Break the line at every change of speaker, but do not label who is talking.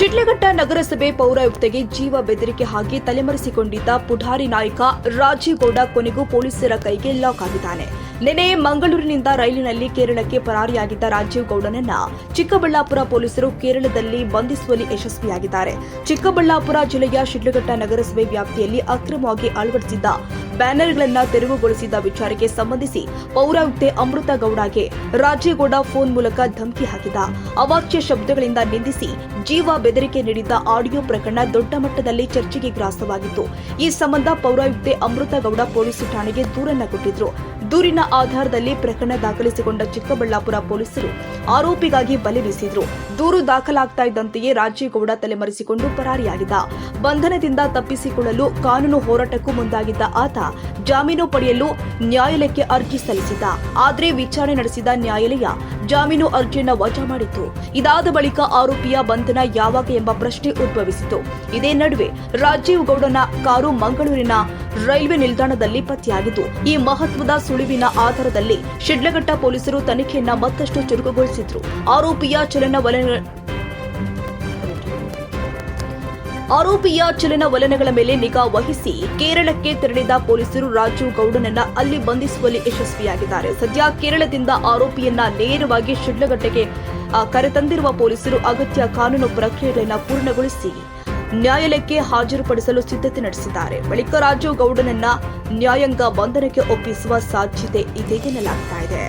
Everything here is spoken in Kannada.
ಶಿಡ್ಲಘಟ್ಟ ನಗರಸಭೆ ಪೌರಾಯುಕ್ತಗೆ ಜೀವ ಬೆದರಿಕೆ ಹಾಕಿ ತಲೆಮರೆಸಿಕೊಂಡಿದ್ದ ಪುಢಾರಿ ನಾಯಕ ಗೌಡ ಕೊನೆಗೂ ಪೊಲೀಸರ ಕೈಗೆ ಲಾಕ್ ಆಗಿದ್ದಾನೆ. ನಿನ್ನೆ ಮಂಗಳೂರಿನಿಂದ ರೈಲಿನಲ್ಲಿ ಕೇರಳಕ್ಕೆ ಪರಾರಿಯಾಗಿದ್ದ ರಾಜೀವ್ ಗೌಡನನ್ನ ಚಿಕ್ಕಬಳ್ಳಾಪುರ ಪೊಲೀಸರು ಕೇರಳದಲ್ಲಿ ಬಂಧಿಸುವಲ್ಲಿ ಯಶಸ್ವಿಯಾಗಿದ್ದಾರೆ. ಚಿಕ್ಕಬಳ್ಳಾಪುರ ಜಿಲ್ಲೆಯ ಶಿಡ್ಲಘಟ್ಟ ನಗರಸಭೆ ವ್ಯಾಪ್ತಿಯಲ್ಲಿ ಅಕ್ರಮವಾಗಿ ಅಳವಡಿಸಿದ್ದ ಬ್ಯಾನರ್ಗಳನ್ನ ತೆರವುಗೊಳಿಸಿದ ವಿಚಾರಕ್ಕೆ ಸಂಬಂಧಿಸಿ ಪೌರಾಯುಕ್ತೆ ಅಮೃತ ಗೌಡಗೆ ರಾಜೇಗೌಡ ಫೋನ್ ಮೂಲಕ ಧಮಕಿ ಹಾಕಿದ. ಅವಾಚ್ಯ ಶಬ್ದಗಳಿಂದ ನಿಂದಿಸಿ ಜೀವ ಬೆದರಿಕೆ ನೀಡಿದ್ದ ಆಡಿಯೋ ಪ್ರಕರಣ ದೊಡ್ಡ ಮಟ್ಟದಲ್ಲಿ ಚರ್ಚೆಗೆ ಗ್ರಾಸವಾಗಿತ್ತು. ಈ ಸಂಬಂಧ ಪೌರಾಯುಕ್ತೆ ಅಮೃತ ಗೌಡ ಪೊಲೀಸ್ ಠಾಣೆಗೆ ದೂರನ್ನ ಕೊಟ್ಟಿದ್ರು. ದೂರಿನ ಆಧಾರದಲ್ಲಿ ಪ್ರಕರಣ ದಾಖಲಿಸಿಕೊಂಡ ಚಿಕ್ಕಬಳ್ಳಾಪುರ ಪೊಲೀಸರು ಆರೋಪಿಗಾಗಿ ಬಲೆ ಬೀಸಿದ್ರು. ದೂರು ದಾಖಲಾಗ್ತಾ ಇದ್ದಂತೆಯೇ ರಾಜೇಗೌಡ ತಲೆಮರೆಸಿಕೊಂಡು ಪರಾರಿಯಾಗಿದ್ದ. ಬಂಧನದಿಂದ ತಪ್ಪಿಸಿಕೊಳ್ಳಲು ಕಾನೂನು ಹೋರಾಟಕ್ಕೂ ಮುಂದಾಗಿದ್ದ ಆತ ಜಾಮೀನು ಪಡೆಯಲು ನ್ಯಾಯಾಲಯಕ್ಕೆ ಅರ್ಜಿ ಸಲ್ಲಿಸಿದ್ದ. ಆದರೆ ವಿಚಾರಣೆ ನಡೆಸಿದ ನ್ಯಾಯಾಲಯ ಜಾಮೀನು ಅರ್ಜಿಯನ್ನು ವಜಾ ಮಾಡಿತ್ತು. ಇದಾದ ಬಳಿಕ ಆರೋಪಿಯ ಬಂಧನ ಯಾವಾಗ ಎಂಬ ಪ್ರಶ್ನೆ ಉದ್ಭವಿಸಿತು ಇದೇ ನಡುವೆ ರಾಜೀವ್ ಗೌಡನ ಕಾರು ಮಂಗಳೂರಿನ ರೈಲ್ವೆ ನಿಲ್ದಾಣದಲ್ಲಿ ಪತ್ತೆಯಾಗಿದ್ದು, ಈ ಮಹತ್ವದ ಸುಳಿವಿನ ಆಧಾರದಲ್ಲಿ ಶಿಡ್ಲಘಟ್ಟ ಪೊಲೀಸರು ತನಿಖೆಯನ್ನ ಮತ್ತಷ್ಟು ಚುರುಕುಗೊಳಿಸಿದ್ರು. ಆರೋಪಿಯ ಚಲನವಲನ ಆರೋಪಿಯ ಚಲನ ವಲನಗಳ ಮೇಲೆ ನಿಗಾ ವಹಿಸಿ ಕೇರಳಕ್ಕೆ ತೆರಳಿದ ಪೊಲೀಸರು ರಾಜೀವ್ ಗೌಡನನ್ನ ಅಲ್ಲಿ ಬಂಧಿಸುವಲ್ಲಿ ಯಶಸ್ವಿಯಾಗಿದ್ದಾರೆ. ಸದ್ಯ ಕೇರಳದಿಂದ ಆರೋಪಿಯನ್ನ ನೇರವಾಗಿ ಶಿಡ್ಲಘಟ್ಟೆಗೆ ಕರೆತಂದಿರುವ ಪೊಲೀಸರು ಅಗತ್ಯ ಕಾನೂನು ಪ್ರಕ್ರಿಯೆಗಳನ್ನು ಪೂರ್ಣಗೊಳಿಸಿ ನ್ಯಾಯಾಲಯಕ್ಕೆ ಹಾಜರುಪಡಿಸಲು ಸಿದ್ಧತೆ ನಡೆಸಿದ್ದಾರೆ. ಬಳಿಕ ರಾಜೀವ್ ಗೌಡನನ್ನ ನ್ಯಾಯಾಂಗ ಬಂಧನಕ್ಕೆ ಒಪ್ಪಿಸುವ ಸಾಧ್ಯತೆ ಇದೆ ಎನ್ನಲಾಗ್ತಾ ಇದೆ.